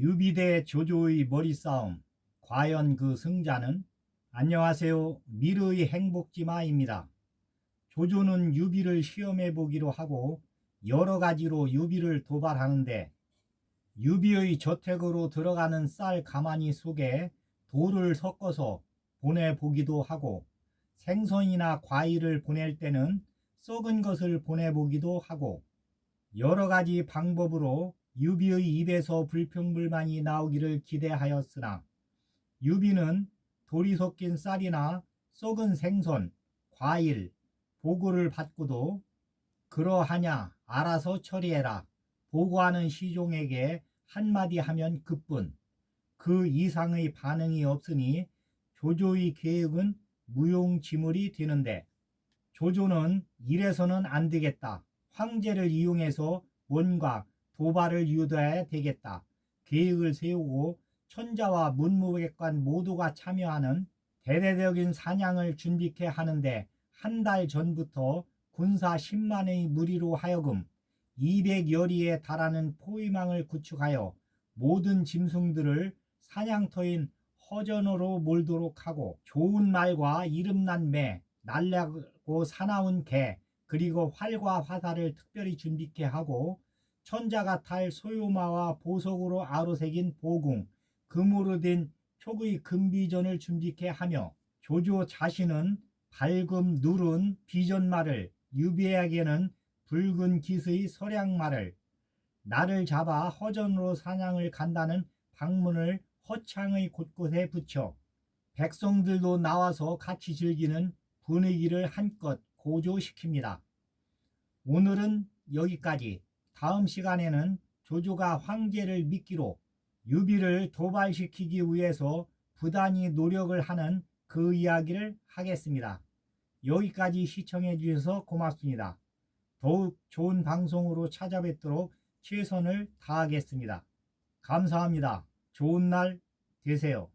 유비대 조조의 머리싸움 과연 그 승자는 안녕하세요 미르의 행복지마입니다. 조조는 유비를 시험해 보기로 하고 여러 가지로 유비를 도발하는데 유비의 저택으로 들어가는 쌀 가마니 속에 돌을 섞어서 보내보기도 하고 생선이나 과일을 보낼 때는 썩은 것을 보내보기도 하고 여러 가지 방법으로 유비의 입에서 불평불만이 나오기를 기대하였으나 유비는 돌이 섞인 쌀이나 썩은 생선, 과일, 보고를 받고도 그러하냐 알아서 처리해라 보고하는 시종에게 한마디 하면 그뿐 그 이상의 반응이 없으니 조조의 계획은 무용지물이 되는데 조조는 이래서는 안 되겠다. 황제를 이용해서 뭔가 도발을 유도해야 되겠다. 계획을 세우고 천자와 문무백관 모두가 참여하는 대대적인 사냥을 준비케 하는데 한 달 전부터 군사 10만의 무리로 하여금 200여리에 달하는 포위망을 구축하여 모든 짐승들을 사냥터인 허전으로 몰도록 하고 좋은 말과 이름난 매, 날라고 사나운 개, 그리고 활과 화살을 특별히 준비케 하고 천자가 탈 소요마와 보석으로 아로새긴 보궁, 금으로 된 촉의 금비전을 준비케 하며 조조 자신은 밝음 누른 비전말을 유비에게는 붉은 기스의 설양말을 나를 잡아 허전으로 사냥을 간다는 방문을 허창의 곳곳에 붙여 백성들도 나와서 같이 즐기는 분위기를 한껏 고조시킵니다. 오늘은 여기까지. 다음 시간에는 조조가 황제를 미끼로 유비를 도발시키기 위해서 부단히 노력을 하는 그 이야기를 하겠습니다. 여기까지 시청해 주셔서 고맙습니다. 더욱 좋은 방송으로 찾아뵙도록 최선을 다하겠습니다. 감사합니다. 좋은 날 되세요.